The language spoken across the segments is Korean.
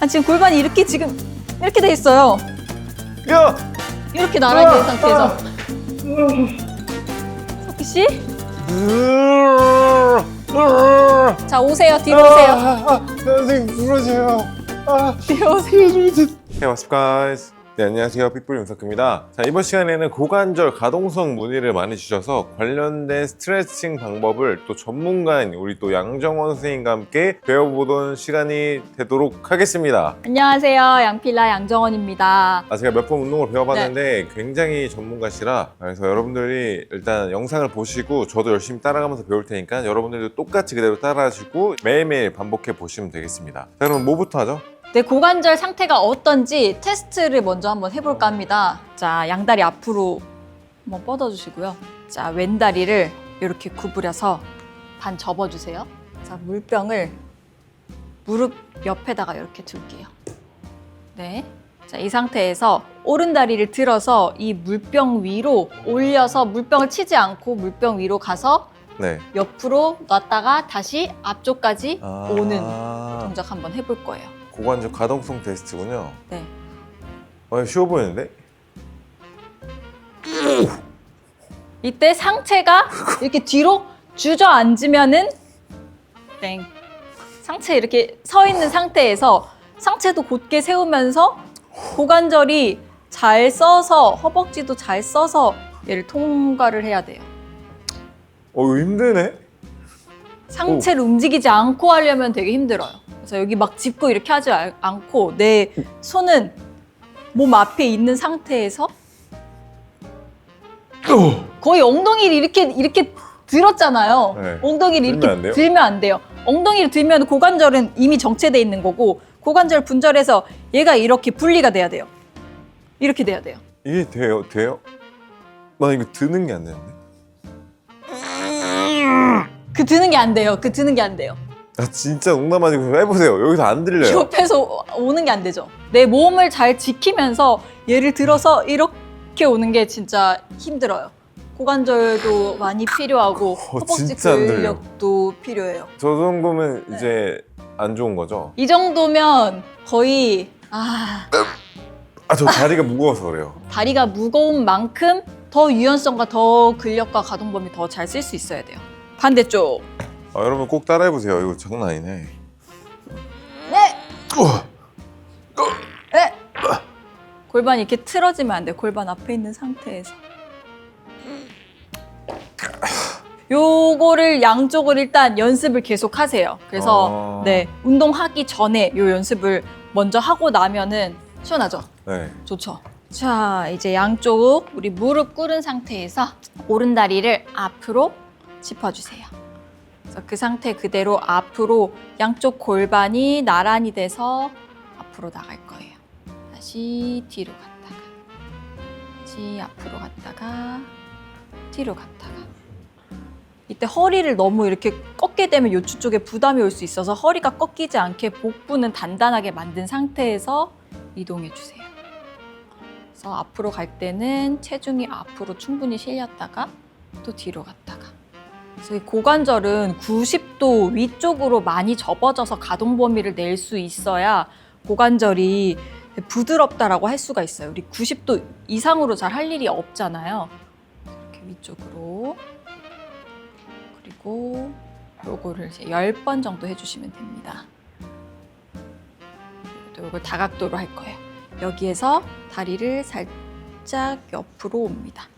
아, 지금 골반이 이렇게 지금 이렇게 돼 있어요. 야! 이렇게 나란히 된 상태에서. 석기 씨? 자, 오세요. 뒤로 오세요. 아, 아, 선생님 부러져요. 아. 뒤로 오세요. Hey, what's up, guys? 네, 안녕하세요. 빅불 윤석입니다. 자, 이번 시간에는 고관절 가동성 문의를 많이 주셔서 관련된 스트레칭 방법을 또 전문가인 우리 또 양정원 선생님과 함께 배워보던 시간이 되도록 하겠습니다. 안녕하세요. 양필라 양정원입니다. 아, 제가 몇 번 운동을 배워봤는데 굉장히 전문가시라 그래서 여러분들이 일단 영상을 보시고 저도 열심히 따라가면서 배울 테니까 여러분들도 똑같이 그대로 따라하시고 매일매일 반복해 보시면 되겠습니다. 자, 그럼 뭐부터 하죠? 내 고관절 상태가 어떤지 테스트를 먼저 한번 해볼까 합니다. 자, 양다리 앞으로 한번 뻗어주시고요. 자, 왼다리를 이렇게 구부려서 반 접어주세요. 자, 물병을 무릎 옆에다가 이렇게 둘게요. 네. 자, 이 상태에서 오른 다리를 들어서 이 물병 위로 올려서 물병을 치지 않고 물병 위로 가서 네. 옆으로 놨다가 다시 앞쪽까지 아. 오는 동작 한번 해볼 거예요. 고관절 가동성 테스트군요. 네. 어, 쉬워 보이는데? 이때 상체가 이렇게 뒤로 주저앉으면은 땡. 상체 이렇게 서 있는 상태에서 상체도 곧게 세우면서 고관절이 잘 써서 허벅지도 잘 써서 얘를 통과를 해야 돼요. 어, 이거 힘드네? 상체를 움직이지 않고 하려면 되게 힘들어요. 그래서 여기 막 짚고 이렇게 하지 알- 않고 내 손은 몸 앞에 있는 상태에서 거의 엉덩이를 이렇게 이렇게 들었잖아요. 네. 엉덩이를 들면 이렇게 안 돼요? 들면 안 돼요. 엉덩이를 들면 고관절은 이미 정체돼 있는 거고 고관절 분절해서 얘가 이렇게 분리가 돼야 돼요. 이렇게 돼야 돼요. 이게 돼요? 돼요? 나 이거 드는 게 안 되는데? 그 드는 게 안 돼요. 그 드는 게 안 돼요. 아, 진짜 농담 아니고 해보세요. 여기서 안 들려요. 옆에서 오는 게 안 되죠. 내 몸을 잘 지키면서 얘를 들어서 이렇게 오는 게 진짜 힘들어요. 고관절도 많이 필요하고 허벅지 진짜 안 들려. 근력도 필요해요. 저 정도면 네. 이제 안 좋은 거죠? 이 정도면 거의 아 아, 저 다리가 무거워서 그래요. 다리가 무거운 만큼 더 유연성과 더 근력과 가동 범위 더 잘 쓸 수 있어야 돼요. 반대쪽. 아, 여러분 꼭 따라해보세요. 이거 장난 아니네. 네. 우와. 네. 골반이 이렇게 틀어지면 안 돼요. 골반 앞에 있는 상태에서. 요거를 양쪽을 일단 연습을 계속 하세요. 그래서 아. 네 운동하기 전에 요 연습을 먼저 하고 나면은 시원하죠. 네. 좋죠. 자 이제 양쪽 우리 무릎 꿇은 상태에서 오른 다리를 앞으로 짚어주세요. 그 상태 그대로 앞으로 양쪽 골반이 나란히 돼서 앞으로 나갈 거예요. 다시 뒤로 갔다가 다시 앞으로 갔다가 뒤로 갔다가 이때 허리를 너무 이렇게 꺾게 되면 요추 쪽에 부담이 올 수 있어서 허리가 꺾이지 않게 복부는 단단하게 만든 상태에서 이동해 주세요. 그래서 앞으로 갈 때는 체중이 앞으로 충분히 실렸다가 또 뒤로 갔다가 이 고관절은 90도 위쪽으로 많이 접어져서 가동 범위를 낼 수 있어야 고관절이 부드럽다라고 할 수가 있어요. 우리 90도 이상으로 잘 할 일이 없잖아요. 이렇게 위쪽으로 그리고 요거를 이제 10번 정도 해주시면 됩니다. 또 이걸 다각도로 할 거예요. 여기에서 다리를 살짝 옆으로 옵니다.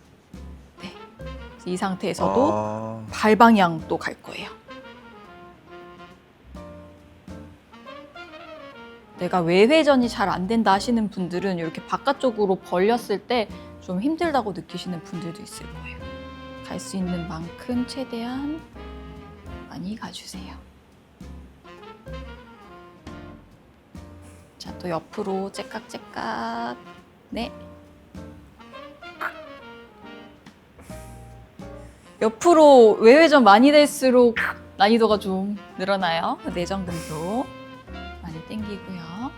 이 상태에서도 아, 발 방향도 갈 거예요. 내가 외회전이 잘 안 된다 하시는 분들은 이렇게 바깥쪽으로 벌렸을 때 좀 힘들다고 느끼시는 분들도 있을 거예요. 갈 수 있는 만큼 최대한 많이 가주세요. 자, 또 옆으로 째깍째깍. 네. 옆으로 외회전 많이 될수록 난이도가 좀 늘어나요. 내전근도 많이 당기고요.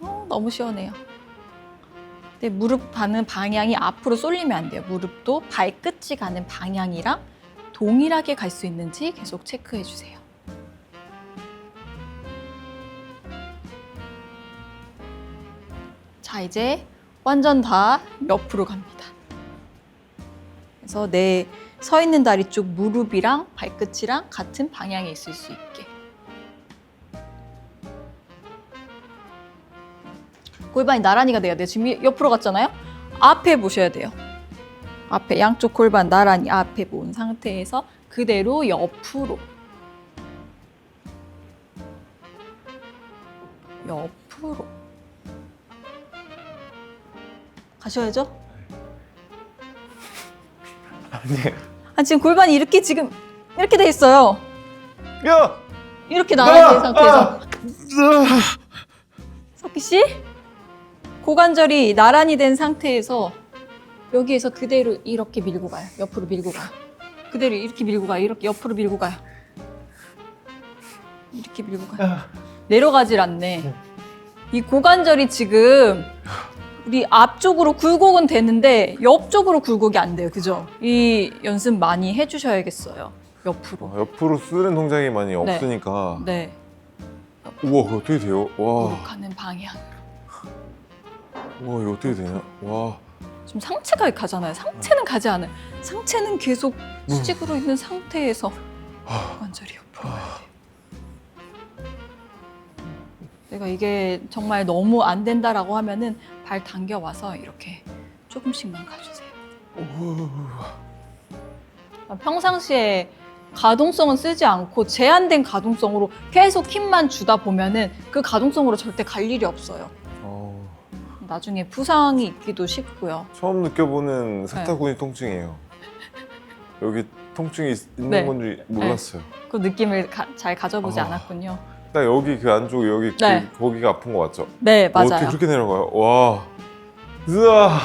어, 너무 시원해요. 근데 무릎 가는 방향이 앞으로 쏠리면 안 돼요. 무릎도 발끝이 가는 방향이랑 동일하게 갈 수 있는지 계속 체크해 주세요. 자, 이제 완전 다 옆으로 갑니다. 그래서 내 서 있는 다리 쪽 무릎이랑 발끝이랑 같은 방향에 있을 수 있게. 골반이 나란히가 돼야 돼요. 지금 옆으로 갔잖아요. 앞에 보셔야 돼요. 앞에 양쪽 골반 나란히 앞에 본 상태에서 그대로 옆으로 옆으로 가셔야죠. 아니. 아 지금 골반이 이렇게 지금 이렇게 돼 있어요. 야! 이렇게 나란히 된 상태에서 아! 석기 씨 고관절이 나란히 된 상태에서 여기에서 그대로 이렇게 밀고 가요. 옆으로 밀고 가요. 그대로 이렇게 밀고 가요. 이렇게 옆으로 밀고 가요. 이렇게 밀고 가요. 내려가질 않네. 이 고관절이 지금 우리 앞쪽으로 굴곡은 되는데 옆쪽으로 굴곡이 안 돼요. 그죠? 이 연습 많이 해주셔야겠어요. 옆으로. 어, 옆으로 쓰는 동작이 많이 없으니까. 네. 우와, 그거 어떻게 돼요? 와, 무릎하는 방향. 와, 이거 어떻게 되냐? 와, 지금 상체가 가잖아요. 상체는 가지 않아요. 상체는 계속 수직으로 있는 상태에서 아, 관절이 옆으로 가야 돼요. 내가 이게 정말 너무 안 된다라고 하면은 발 당겨 와서 이렇게 조금씩만 가주세요. 평상시에 가동성은 쓰지 않고 제한된 가동성으로 계속 힘만 주다 보면은 그 가동성으로 절대 갈 일이 없어요. 어, 나중에 부상이 있기도 쉽고요. 처음 느껴보는 네. 사타구니 통증이에요. 여기 통증이 있- 있는 네. 건지 몰랐어요. 그 느낌을 가- 잘 가져보지 아. 않았군요. 딱 여기 그 안쪽 여기 그- 네. 거기가 아픈 거 맞죠? 네, 어, 어떻게 맞아요. 그렇게 내려가요? 와, 으아,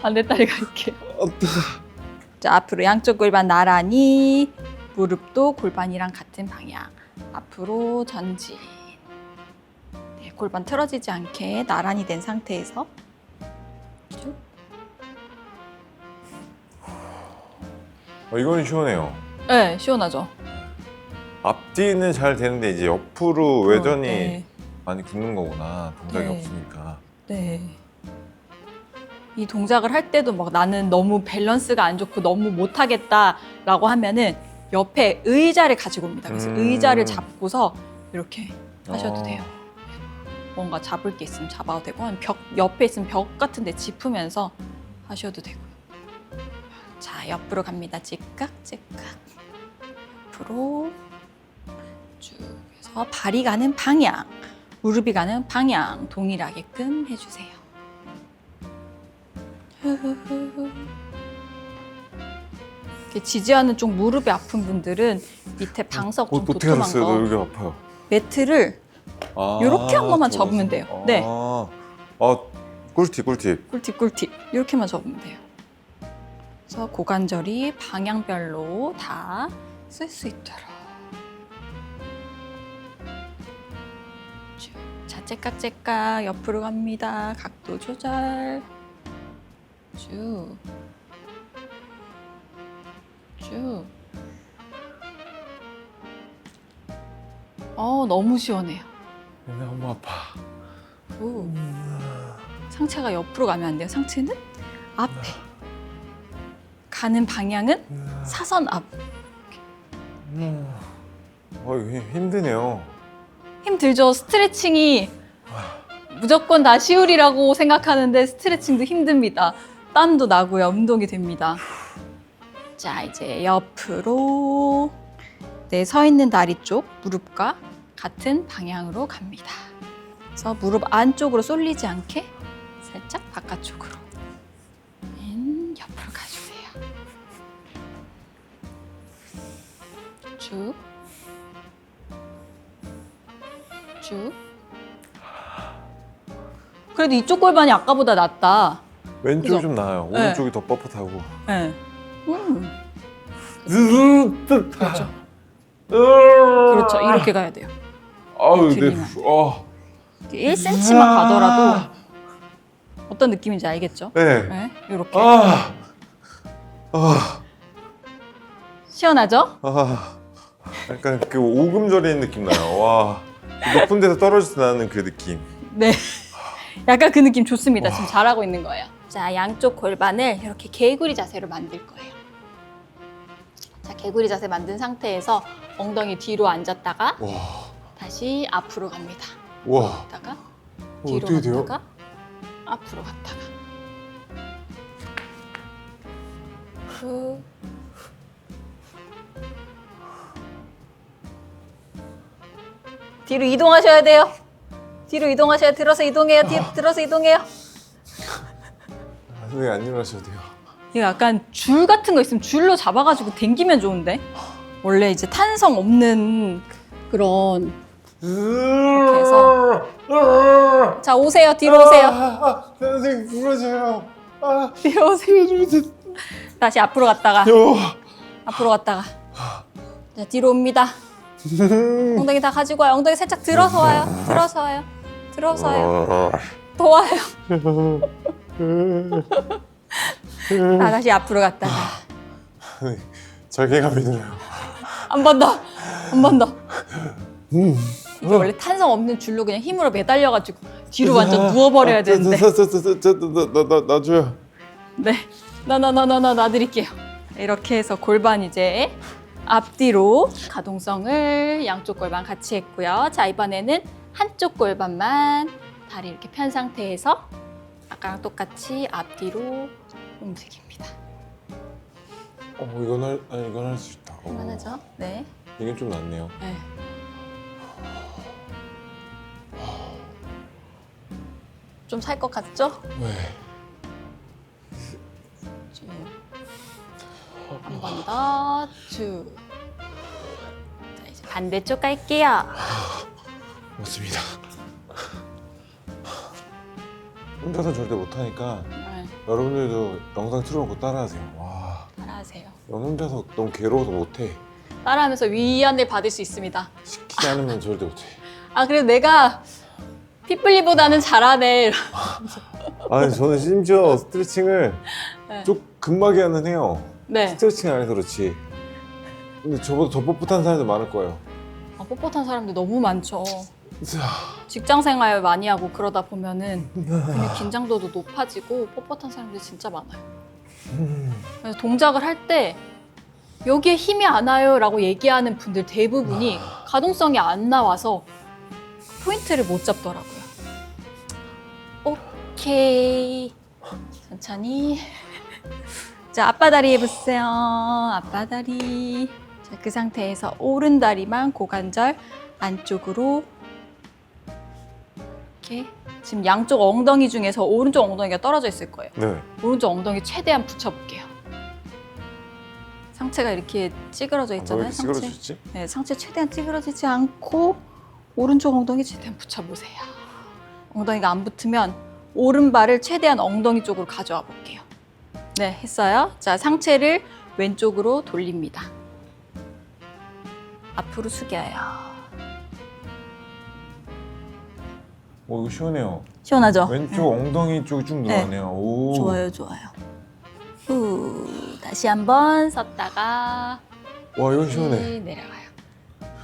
반대다리 갈게요. 어떡- 자, 앞으로 양쪽 골반 나란히 무릎도 골반이랑 같은 방향. 앞으로 전진. 네, 골반 틀어지지 않게 나란히 된 상태에서 쭉. 어, 이건 시원해요. 네, 시원하죠. 앞뒤는 잘 되는데 이제 옆으로 외전이 네. 많이 굳는 거구나. 동작이 네. 없으니까. 네. 이 동작을 할 때도 막 나는 너무 밸런스가 안 좋고 너무 못하겠다라고 하면은 옆에 의자를 가지고 옵니다. 그래서 음. 의자를 잡고서 이렇게 하셔도 어. 돼요. 뭔가 잡을 게 있으면 잡아도 되고 벽 옆에 있으면 벽 같은 데 짚으면서 하셔도 되고요. 자, 옆으로 갑니다. 찌깍 찌깍. 옆으로 쭉 해서 발이 가는 방향, 무릎이 가는 방향 동일하게끔 해주세요. 이렇게 지지하는 쪽 무릎이 아픈 분들은 밑에 방석 어, 좀 어떻게 도톰한 하셨어요? 거너 여기 아파요. 매트를 아, 요렇게 한 번만 좋아, 접으면. 돼요. 네. 아, 아, 꿀팁, 꿀팁. 꿀팁 꿀팁 이렇게만 접으면 돼요. 그래서 고관절이 방향별로 다 쓸 수 있도록. 째깍째깍 옆으로 갑니다. 각도 조절. 쭉. 쭉. 어 너무 시원해요. 너무 아파. 오. 상체가 옆으로 가면 안 돼요. 상체는 앞에. 가는 방향은 사선 앞. 어, 이거 힘- 힘드네요. 힘들죠. 스트레칭이 무조건 다 쉬울이라고 생각하는데 스트레칭도 힘듭니다. 땀도 나고요. 운동이 됩니다. 자, 이제 옆으로 내 서 있는 다리 쪽 무릎과 같은 방향으로 갑니다. 그래서 무릎 안쪽으로 쏠리지 않게 살짝 바깥쪽으로 맨 옆으로 가주세요. 쭉. 쭉. 그래도 이쪽 골반이 아까보다 낫다. 왼쪽이 그죠? 좀 나아요. 네. 오른쪽이 더 뻣뻣하고. 네. 음, 그렇죠. 그렇죠. 이렇게 가야 돼요. 아유, 네. 들리면. 어. 1cm만 가더라도 어떤 느낌인지 알겠죠? 네. 네. 이렇게. 아. 아. 시원하죠? 아, 약간 그 오금 저리는 느낌 나요. 와, 그 높은 데서 떨어져서 나는 그 느낌. 네. 약간 그 느낌 좋습니다. 지금 잘하고 있는 거예요. 자, 양쪽 골반을 이렇게 개구리 자세로 만들 거예요. 자, 개구리 자세 만든 상태에서 엉덩이 뒤로 앉았다가 와, 다시 앞으로 갑니다. 와, 갔다가 어, 뒤로 어떻게 돼요? 갔다가 앞으로 갔다가 후 뒤로 이동하셔야 돼요. 뒤로 이동하셔야 들어서 이동해요. 뒤로 들어서 이동해요. 아, 선생님 안 일어나셔도 돼요. 이거 약간 줄 같은 거 있으면 줄로 잡아가지고 당기면 좋은데? 원래 이제 탄성 없는 그런. 해서. 자 오세요. 뒤로 오세요. 아, 선생님 부러져요. 아, 뒤로 오세요. 다시 앞으로 갔다가. 요. 앞으로 갔다가. 자 뒤로 옵니다. 엉덩이 다 가지고 와요. 엉덩이 살짝 들어서 와요. 들어서 와요 들어서 와요 더 와요 자 다시 앞으로 갔다가 절개감이 들어요. 한 번 더 한 번더 이게 원래 탄성 없는 줄로 그냥 힘으로 매달려가지고 뒤로 완전 누워버려야 되는데 저저저저저나나 놔줘요. 네. 나 나 나 나 나 놔드릴게요. 이렇게 해서 골반 이제 앞뒤로 가동성을 양쪽 골반 같이 했고요. 자, 이번에는 한쪽 골반만 다리 이렇게 편 상태에서 아까랑 똑같이 앞뒤로 움직입니다. 어 이건 할 아니 이건 할 수 있다. 어, 할만하죠? 네. 이게 좀 낫네요. 네. 좀 살 것 같죠? 왜? 한번 더, 쭉. 자, 이제 반대쪽 갈게요. 맞습니다. 혼자서 절대 못하니까 네, 여러분들도 영상 틀어놓고 따라하세요. 와, 따라하세요. 난 혼자서 너무 괴로워서 못해. 따라하면서 위안을 받을 수 있습니다. 시키지 않으면 절대 못해. 아, 그래도 내가 핏불리보다는 잘하네. 아니 저는 심지어 스트레칭을 네. 좀 금방에 하는 해요. 네. 스트레칭 안 해서 그렇지. 근데 저보다 더 뻣뻣한 사람들 많을 거예요. 아, 뻣뻣한 사람들 너무 많죠. 자, 직장 생활 많이 하고 그러다 보면은 근육 긴장도도 높아지고 뻣뻣한 사람들이 진짜 많아요. 그래서 동작을 할 때 여기에 힘이 안 와요라고 얘기하는 분들 대부분이 가동성이 안 나와서 포인트를 못 잡더라고요. 오케이. 천천히. 자, 앞바다리 해보세요. 앞바다리. 자, 그 상태에서 오른 다리만 고관절 안쪽으로 이렇게 지금 양쪽 엉덩이 중에서 오른쪽 엉덩이가 떨어져 있을 거예요. 네. 오른쪽 엉덩이 최대한 붙여볼게요. 상체가 이렇게 찌그러져 왜 있잖아요. 이렇게 상체. 찌그러지지? 네, 상체 최대한 찌그러지지 않고 오른쪽 엉덩이 최대한 붙여보세요. 엉덩이가 안 붙으면 오른발을 최대한 엉덩이 쪽으로 가져와 볼게요. 네, 했어요. 자, 상체를 왼쪽으로 돌립니다. 앞으로 숙여요. 오 이거 시원해요. 시원하죠? 왼쪽 엉덩이 쪽이 쭉 네. 늘어나네요. 오. 좋아요, 좋아요. 후, 다시 한번 섰다가 와 이거 시원해. 다시 내려가요.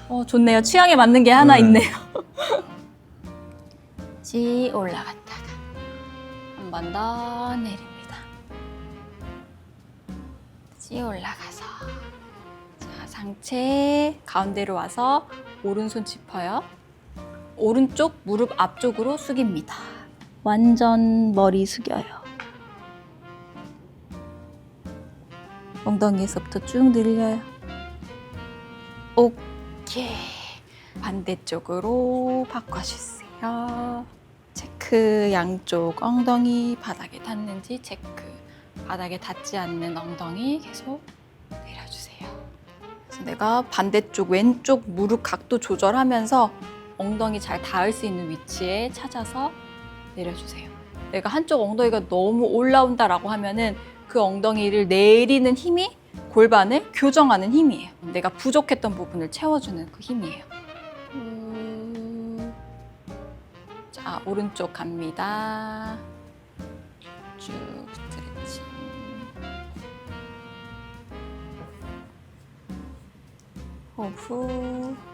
어, 좋네요. 취향에 맞는 게 하나 네. 있네요. 다시 올라갔다가 한 번 더 내립니다. 다시 올라가서 자, 상체 가운데로 와서 오른손 짚어요. 오른쪽 무릎 앞쪽으로 숙입니다. 완전 머리 숙여요. 엉덩이에서부터 쭉 늘려요. 오케이. 반대쪽으로 바꿔주세요. 체크 양쪽 엉덩이 바닥에 닿는지 체크. 바닥에 닿지 않는 엉덩이 계속 내려주세요. 그래서 내가 반대쪽 왼쪽 무릎 각도 조절하면서 엉덩이 잘 닿을 수 있는 위치에 찾아서 내려주세요. 내가 한쪽 엉덩이가 너무 올라온다라고 하면은 그 엉덩이를 내리는 힘이 골반을 교정하는 힘이에요. 내가 부족했던 부분을 채워주는 그 힘이에요. 음. 자, 오른쪽 갑니다. 쭉 스트레칭. 호흡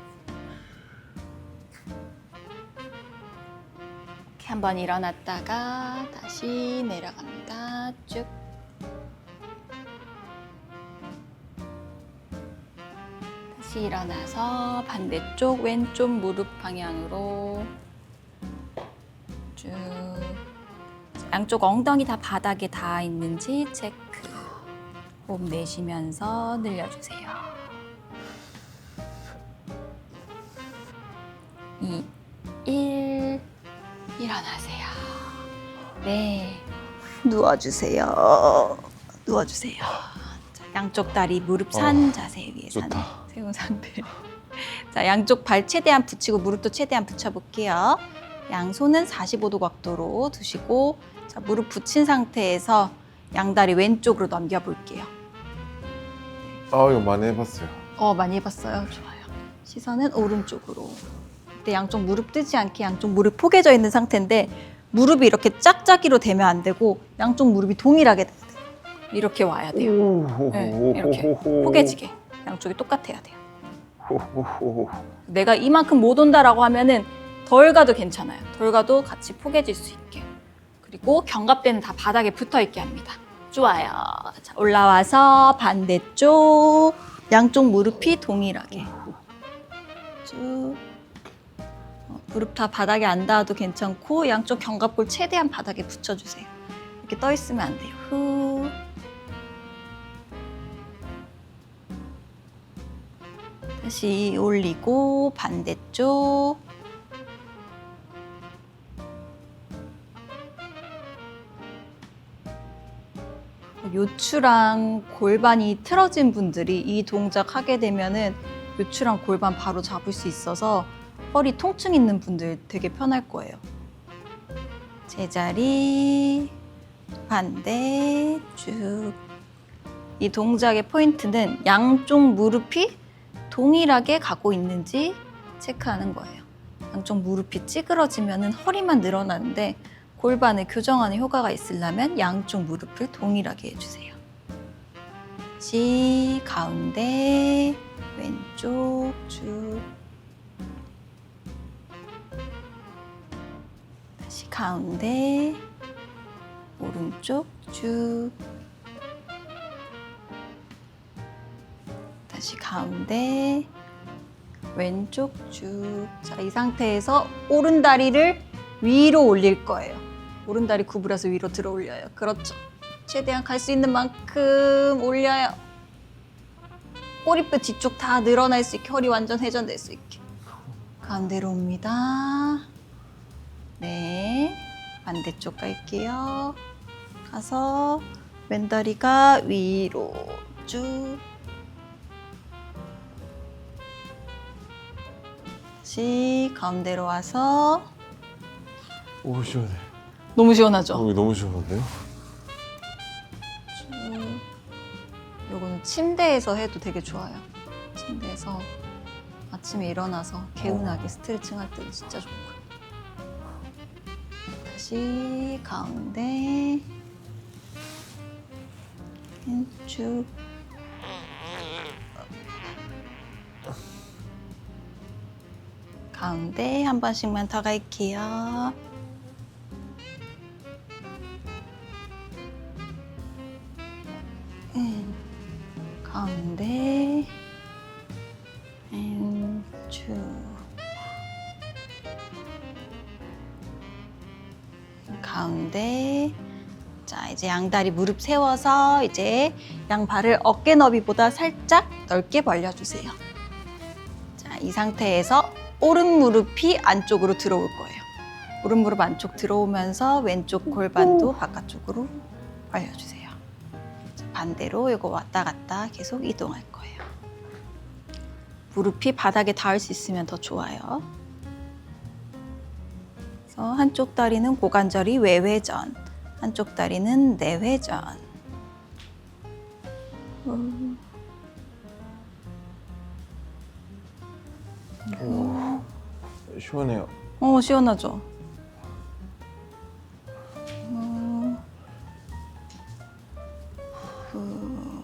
한번 일어났다가 다시 내려갑니다. 쭉. 다시 일어나서 반대쪽 왼쪽 무릎 방향으로 쭉. 양쪽 엉덩이 다 바닥에 닿아 있는지 체크. 호흡 내쉬면서 늘려주세요. 2, 1. 일어나세요. 네. 누워주세요. 누워주세요. 자, 양쪽 다리 무릎 산 어, 자세 위에 좋다. 산- 세운 상태. 자, 양쪽 발 최대한 붙이고 무릎도 최대한 붙여볼게요. 양손은 45도 각도로 두시고 자, 무릎 붙인 상태에서 양다리 왼쪽으로 넘겨볼게요. 아 이거 많이 해봤어요. 어, 많이 해봤어요. 좋아요. 시선은 오른쪽으로. 이때 양쪽 무릎 뜨지 않게 양쪽 무릎 포개져 있는 상태인데 무릎이 이렇게 짝짝이로 되면 안 되고 양쪽 무릎이 동일하게. 이렇게 와야 돼요. 네, 이렇게 포개지게. 양쪽이 똑같아야 돼요. 내가 이만큼 못 온다라고 하면은 덜 가도 괜찮아요. 덜 가도 같이 포개질 수 있게. 그리고 견갑대는 다 바닥에 붙어 있게 합니다. 좋아요. 자, 올라와서 반대쪽 양쪽 무릎이 동일하게 쭉 어, 무릎 다 바닥에 안 닿아도 괜찮고 양쪽 견갑골 최대한 바닥에 붙여주세요. 이렇게 떠 있으면 안 돼요. 후. 다시 올리고 반대쪽 요추랑 골반이 틀어진 분들이 이 동작 하게 되면은 요추랑 골반 바로 잡을 수 있어서 허리 통증 있는 분들 되게 편할 거예요. 제자리 반대 쭉. 이 동작의 포인트는 양쪽 무릎이 동일하게 가고 있는지 체크하는 거예요. 양쪽 무릎이 찌그러지면 허리만 늘어나는데 골반을 교정하는 효과가 있으려면 양쪽 무릎을 동일하게 해주세요. 다시 가운데 왼쪽 쭉 가운데 오른쪽 쭉 다시 가운데 왼쪽 쭉. 자, 이 상태에서 오른 다리를 위로 올릴 거예요. 오른 다리 구부려서 위로 들어 올려요. 그렇죠. 최대한 갈 수 있는 만큼 올려요. 꼬리뼈 뒤쪽 다 늘어날 수 있게 허리 완전 회전될 수 있게. 가운데로 옵니다. 네. 반대쪽 갈게요. 가서 왼다리가 위로 쭉. 다시 가운데로 와서 오 시원해. 너무 시원하죠? 어, 이거 너무 시원한데요? 쭉. 요거는 침대에서 해도 되게 좋아요. 침대에서 아침에 일어나서 개운하게 스트레칭 할 때도 진짜 좋고요. 다시 가운데 쭉 가운데 한 번씩만 더 갈게요. 음, 가운데 왼 가운데. 자 이제 양다리 무릎 세워서 이제 양발을 어깨 너비보다 살짝 넓게 벌려주세요. 자이 상태에서 오른 무릎이 안쪽으로 들어올 거예요. 오른 무릎 안쪽 들어오면서 왼쪽 골반도 바깥쪽으로 벌려주세요. 반대로 이거 왔다 갔다 계속 이동할 거예요. 무릎이 바닥에 닿을 수 있으면 더 좋아요. 그래서 한쪽 다리는 고관절이 외회전, 한쪽 다리는 내회전. 음. 시원해요. 어 시원하죠. 음. 후.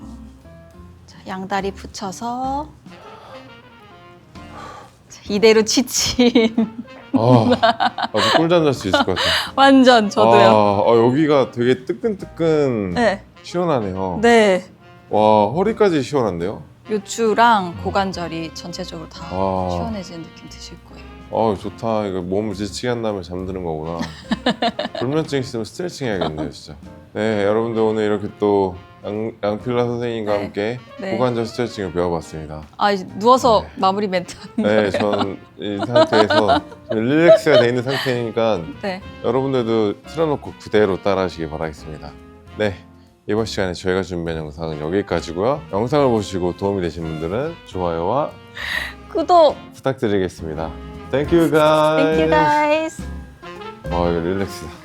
자, 양다리 붙여서 이대로 지친 아, 아주 꿀잠 잘 수 있을 것 같아요. 완전 저도요. 아, 아, 여기가 되게 뜨끈뜨끈 네, 시원하네요. 네. 와 허리까지 시원한데요? 요추랑 고관절이 전체적으로 다 아. 시원해지는 느낌 드실 거예요. 아 좋다. 이거 몸 지치게 한 다음에 잠드는 거구나. 불면증 있으면 스트레칭 해야겠네요, 진짜. 네, 여러분들 오늘 이렇게 또 양, 양필라 선생님과 네. 함께 네. 고관절 스트레칭을 배워봤습니다. 아 이제 누워서 네. 마무리 멘트. 네, 전이 상태에서 릴렉스가 돼 있는 상태니까 네. 여러분들도 틀어놓고 그대로 따라하시기 바라겠습니다. 네, 이번 시간에 저희가 준비한 영상은 여기까지고요. 영상을 보시고 도움이 되신 분들은 좋아요와 구독. 부탁드리겠습니다. Thank you guys. Thank you guys. 와 이거 릴렉스다.